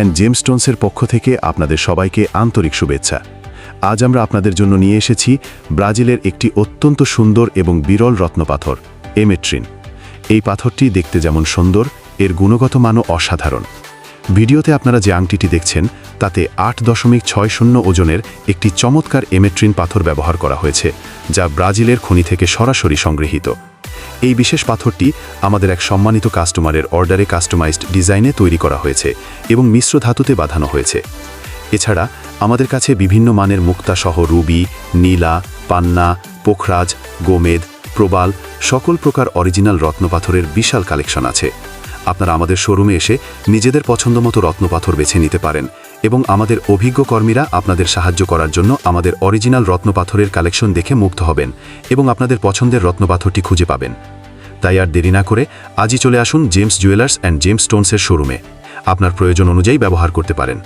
And জেমস্টোনসের পক্ষ থেকে আপনাদের সবাইকে আন্তরিক শুভেচ্ছা। আজ আমরা আপনাদের জন্য নিয়ে এসেছি ব্রাজিলের একটি অত্যন্ত সুন্দর এবং বিরল রত্নপাথর এমেট্রিন এই পাথরটি দেখতে যেমন সুন্দর, এর গুণগত মানও অসাধারণ। ভিডিওতে আপনারা যে আংটিটি দেখছেন, তাতে আট দশমিক ছয় শূন্য ওজনের একটি চমৎকার এমেট্রিন পাথর ব্যবহার করা হয়েছে, যা ব্রাজিলের খনি থেকে সরাসরি সংগৃহীত। এই বিশেষ পাথরটি আমাদের এক সম্মানিত কাস্টমারের অর্ডারে কাস্টমাইজড ডিজাইনে তৈরি করা হয়েছে এবং মিশ্র ধাতুতে বাঁধানো হয়েছে। এছাড়া আমাদের কাছে বিভিন্ন মানের মুক্তাসহ রুবি, নীলা, পান্না, পোখরাজ, গোমেদ, প্রবাল সকল প্রকার অরিজিনাল রত্নপাথরের বিশাল কালেকশন আছে। আপনারা আমাদের শোরুমে এসে নিজেদের পছন্দমতো রত্নপাথর বেছে নিতে পারেন এবং আমাদের অভিজ্ঞ কর্মীরা আপনাদের সাহায্য করার জন্য আমাদের অরিজিনাল রত্নপাথরের কালেকশন দেখে মুগ্ধ হবেন এবং আপনাদের পছন্দের রত্নপাথরটি খুঁজে পাবেন। তাই আর দেরি না করে আজই চলে আসুন জেমস জুয়েলার্স অ্যান্ড জেমস স্টোনসের শোরুমে। আপনার প্রয়োজন অনুযায়ী ব্যবহার করতে পারেন।